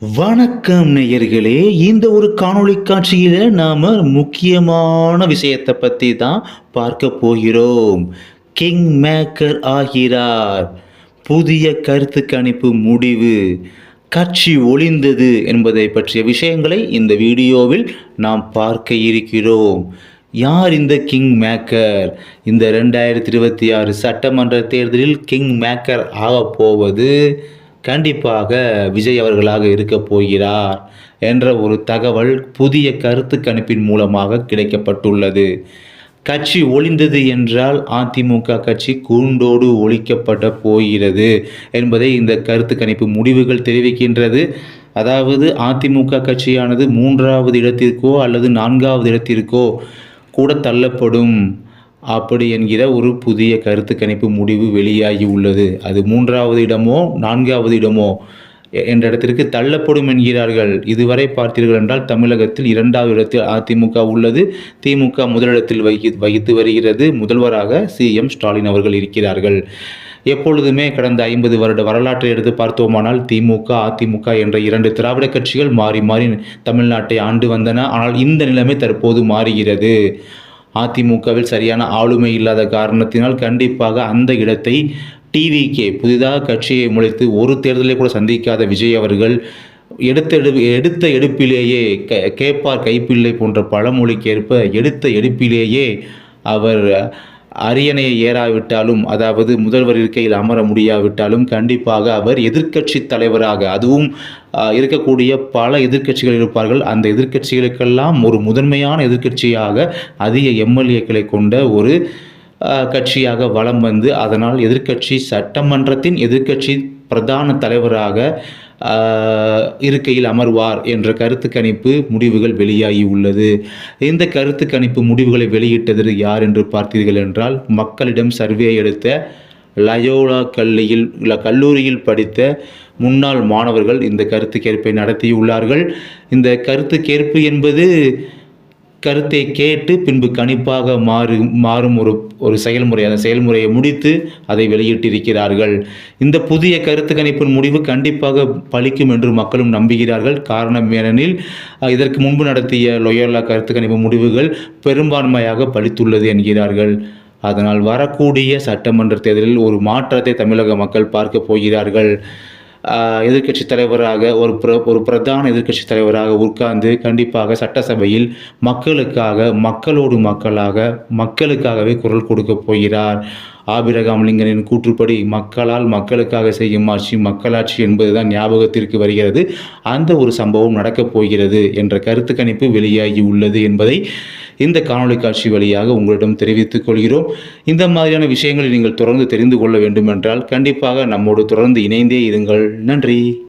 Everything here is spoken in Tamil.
வணக்கம் நேயர்களே இந்த ஒரு காணொளி காட்சியில் நாம் முக்கியமான விஷயத்தை பற்றி தான் பார்க்க போகிறோம். கிங் மேக்கர் ஆகிறார். புதிய கருத்து கணிப்பு முடிவு. கட்சி ஒளிந்தது என்பதை பற்றிய விஷயங்களை இந்த வீடியோவில் நாம் பார்க்க இருக்கிறோம். யார் இந்த கிங் மேக்கர் இந்த ரெண்டாயிரத்தி இருபத்தி ஆறு சட்டமன்ற தேர்தலில் கிங் மேக்கர் ஆக போவது? கண்டிப்பாக விஜய் அவர்களாக இருக்கப் போகிறார் என்ற ஒரு தகவல் புதிய கருத்து கணிப்பின் மூலமாக கிடைக்கப்பட்டுள்ளது. கட்சி ஒளிந்தது என்றால் அதிமுக கட்சி கூண்டோடு ஒழிக்கப்பட போகிறது என்பதை இந்த கருத்து கணிப்பு முடிவுகள் தெரிவிக்கின்றது. அதாவது அதிமுக கட்சியானது மூன்றாவது இடத்திற்கோ அல்லது நான்காவது இடத்திற்கோ கூட தள்ளப்படும். அப்படி என்கிற ஒரு புதிய கருத்து கணிப்பு முடிவு வெளியாகி உள்ளது. அது மூன்றாவது இடமோ நான்காவது இடமோ என்ற இடத்திற்கு தள்ளப்படும் என்கிறார்கள். இதுவரை பார்த்தீர்கள் என்றால் தமிழகத்தில் இரண்டாவது இடத்தில் அதிமுக உள்ளது. திமுக முதலிடத்தில் வகி வகித்து வருகிறது. முதல்வராக சிஎம் ஸ்டாலின் அவர்கள் இருக்கிறார்கள். எப்பொழுதுமே கடந்த ஐம்பது வருட வரலாற்றை எடுத்து பார்த்தோமானால் திமுக அதிமுக என்ற இரண்டு திராவிட கட்சிகள் மாறி மாறி தமிழ்நாட்டை ஆண்டு வந்தன. ஆனால் இந்த நிலைமை தற்போது மாறுகிறது. அதிமுகவில் சரியான ஆளுமை இல்லாத காரணத்தினால் கண்டிப்பாக அந்த இடத்தை டிவிகே புதிதாக கட்சியை முளைத்து ஒரு தேர்தலை கூட சந்திக்காத விஜய் அவர்கள் எடுத்த எடு எடுத்த எடுப்பிலேயே க கேப்பார் கைப்பிள்ளை போன்ற பழமொழிக்கேற்ப எடுத்த எடுப்பிலேயே அவர் அரியணையை ஏறாவிட்டாலும் அதாவது முதல்வர் இருக்கையில் அமர முடியாவிட்டாலும் கண்டிப்பாக அவர் எதிர்க்கட்சி தலைவராக அதுவும் இருக்கக்கூடிய பல எதிர்க்கட்சிகள் இருப்பார்கள். அந்த எதிர்க்கட்சிகளுக்கெல்லாம் ஒரு முதன்மையான எதிர்க்கட்சியாக அதிக எம்எல்ஏக்களை கொண்ட ஒரு கட்சியாக வலம் வந்து அதனால் எதிர்க்கட்சி சட்டமன்றத்தின் எதிர்க்கட்சி பிரதான தலைவராக இருக்கையில் அமர்வார் என்ற கருத்து கணிப்பு முடிவுகள் வெளியாகி உள்ளது. இந்த கருத்து கணிப்பு முடிவுகளை வெளியிட்டது யார் என்று பார்த்தீர்கள் என்றால் மக்களிடம் சர்வே எடுத்த லயோலா கல்லியில் கல்லூரியில் படித்த முன்னாள் மாணவர்கள் இந்த கருத்து கேட்பை நடத்தியுள்ளார்கள். இந்த கருத்து கேட்பு என்பது கருத்தை கேட்டு பின்பு கணிப்பாக மாறு மாறும் ஒரு ஒரு செயல்முறை அந்த செயல்முறையை முடித்து அதை வெளியிட்டிருக்கிறார்கள். இந்த புதிய கருத்து கணிப்பின் முடிவு கண்டிப்பாக பலிக்கும் என்று மக்களும் நம்புகிறார்கள். காரணம் ஏனெனில் இதற்கு முன்பு நடத்திய லொயோலா கருத்து கணிப்பு முடிவுகள் பெரும்பான்மையாக பலித்துள்ளது என்கிறார்கள். அதனால் வரக்கூடிய சட்டமன்ற தேர்தலில் ஒரு மாற்றத்தை தமிழக மக்கள் பார்க்க போகிறார்கள். எதிர்க்கட்சி தலைவராக ஒரு பிர ஒரு பிரதான எதிர்க்கட்சி தலைவராக உட்கார்ந்து கண்டிப்பாக சட்டசபையில் மக்களுக்காக மக்களோடு மக்களாக மக்களுக்காகவே குரல் கொடுக்க போகிறார். ஆபிரகாம் லிங்கனின் கூற்றுப்படி மக்களால் மக்களுக்காக செய்யும் ஆட்சி மக்களாட்சி என்பதுதான் ஞாபகத்திற்கு வருகிறது. அந்த ஒரு சம்பவம் நடக்கப் போகிறது என்ற கருத்து கணிப்பு வெளியாகி உள்ளது என்பதை இந்த காணொளி காட்சி வழியாக உங்களிடம் தெரிவித்துக் கொள்கிறோம். இந்த மாதிரியான விஷயங்களை நீங்கள் தொடர்ந்து தெரிந்து கொள்ள வேண்டும் என்றால் கண்டிப்பாக நம்மோடு தொடர்ந்து இணைந்தே இருங்கள். நன்றி.